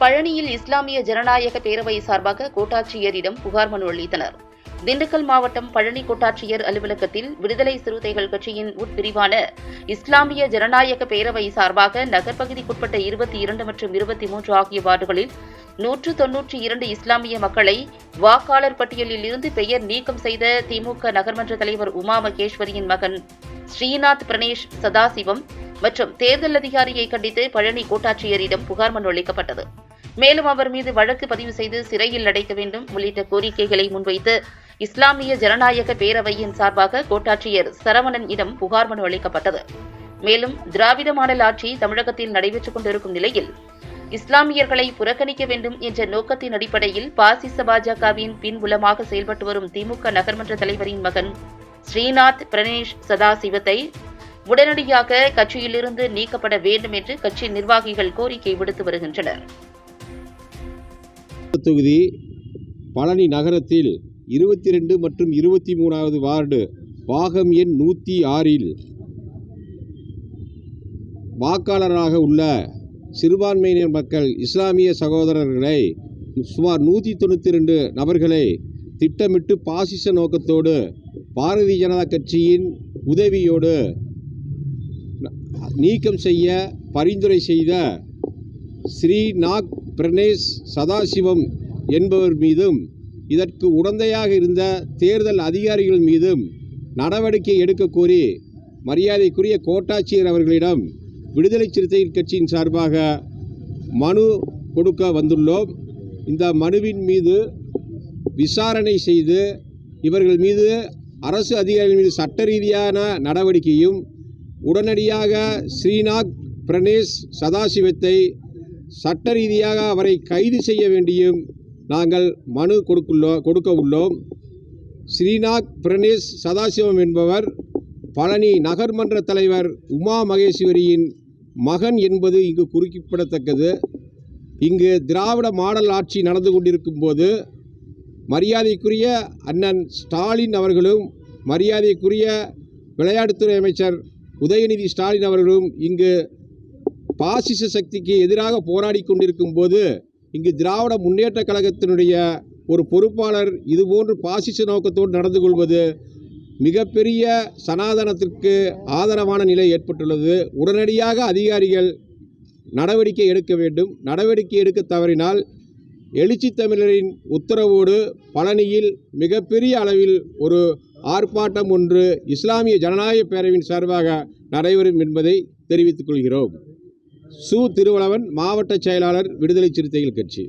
பழனியில் இஸ்லாமிய ஜனநாயக பேரவை சார்பாக கோட்டாட்சியரிடம் புகார் மனு அளித்தனர். திண்டுக்கல் மாவட்டம் பழனி கோட்டாட்சியர் அலுவலகத்தில் விடுதலை சிறுத்தைகள் கட்சியின் உட்பிரிவான இஸ்லாமிய ஜனநாயக பேரவை சார்பாக நகர்ப்பகுதிக்குட்பட்ட இருபத்தி இரண்டு மற்றும் இருபத்தி மூன்று ஆகிய வார்டுகளில் நூற்று தொன்னூற்றி இரண்டு இஸ்லாமிய மக்களை வாக்காளர் பட்டியலில் இருந்து பெயர் நீக்கம் செய்த திமுக நகர்மன்ற தலைவர் உமா மகேஸ்வரியின் மகன் ஸ்ரீநாத் பிரணேஷ் சதாசிவம் மற்றும் தேர்தல் அதிகாரியை கண்டித்து பழனி கோட்டாட்சியரிடம் புகார் மனு அளிக்கப்பட்டது. மேலும் அவர் மீது வழக்கு பதிவு செய்து சிறையில் அடைக்க வேண்டும் உள்ளிட்ட கோரிக்கைகளை முன்வைத்து இஸ்லாமிய ஜனநாயக பேரவையின் சார்பாக கோட்டாட்சியர் சரவணன் இடம் புகார் மனு அளிக்கப்பட்டது. மேலும் திராவிட மாடல் ஆட்சி தமிழகத்தில் நடைபெற்றுக் கொண்டிருக்கும் நிலையில் இஸ்லாமியர்களை புறக்கணிக்க வேண்டும் என்ற நோக்கத்தின் அடிப்படையில் பாசிச பாஜகவின் பின்புலமாக செயல்பட்டு வரும் திமுக நகர்மன்ற தலைவரின் மகன் ஸ்ரீநாத் பிரணேஷ் சதாசிவத்தை உடனடியாக கட்சியிலிருந்து நீக்கப்பட வேண்டும் என்று கட்சி நிர்வாகிகள் கோரிக்கை விடுத்து வருகின்றனர். தொகுதி பழனி நகரத்தில் இருபத்தி ரெண்டு மற்றும் இருபத்தி மூணாவது வார்டு பாகம் எண் நூற்றி ஆறில் வாக்காளராக உள்ள சிறுபான்மையினர் மக்கள் இஸ்லாமிய சகோதரர்களை சுமார் நூற்றி தொண்ணூற்றி ரெண்டு நபர்களை திட்டமிட்டு பாசிச நோக்கத்தோடு பாரதிய ஜனதா கட்சியின் உதவியோடு நீக்கம் செய்ய பரிந்துரை செய்த ஸ்ரீநாக் பிரணேஷ் சதாசிவம் என்பவர் மீதும் இதற்கு உடந்தையாக இருந்த தேர்தல் அதிகாரிகள் மீதும் நடவடிக்கை எடுக்க கோரி மரியாதைக்குரிய கோட்டாட்சியர் அவர்களிடம் விடுதலை சிறுத்தை கட்சியின் சார்பாக மனு கொடுக்க வந்துள்ளோம். இந்த மனுவின் மீது விசாரணை செய்து இவர்கள் மீது அரசு அதிகாரிகள் மீது சட்ட ரீதியான நடவடிக்கையும் உடனடியாக ஸ்ரீநாத் பிரணேஷ் சதாசிவத்தை சட்ட ரீதியாக அவரை கைது செய்ய வேண்டியும் நாங்கள் மனு கொடுக்குள்ளோ கொடுக்க உள்ளோம் ஸ்ரீநாத் பிரணேஷ் சதாசிவம் என்பவர் பழனி நகர்மன்ற தலைவர் உமா மகேஸ்வரியின் மகன் என்பது இங்கு குறிப்பிடத்தக்கது. இங்கு திராவிட மாடல் ஆட்சி நடந்து கொண்டிருக்கும் போது மரியாதைக்குரிய அண்ணன் ஸ்டாலின் அவர்களும் மரியாதைக்குரிய விளையாட்டுத்துறை அமைச்சர் உதயநிதி ஸ்டாலின் அவர்களும் இங்கு பாசிச சக்திக்கு எதிராக போராடி கொண்டிருக்கும் போது இங்கு திராவிட முன்னேற்ற கழகத்தினுடைய ஒரு பொறுப்பாளர் இதுபோன்று பாசிச நோக்கத்தோடு நடந்து கொள்வது மிகப்பெரிய சனாதனத்திற்கு ஆதரவான நிலை ஏற்பட்டுள்ளது. உடனடியாக அதிகாரிகள் நடவடிக்கை எடுக்க வேண்டும். நடவடிக்கை எடுக்க தவறினால் எழுச்சி தமிழரின் உத்தரவோடு பழனியில் மிகப்பெரிய அளவில் ஒரு ஆர்ப்பாட்டம் ஒன்று இஸ்லாமிய ஜனநாயக பேரவையின் சார்பாக நடைபெறும் என்பதை தெரிவித்துக் கொள்கிறோம். சு திருவளவன் மாவட்ட செயலாளர் விடுதலை சிறுத்தைகள் கட்சி.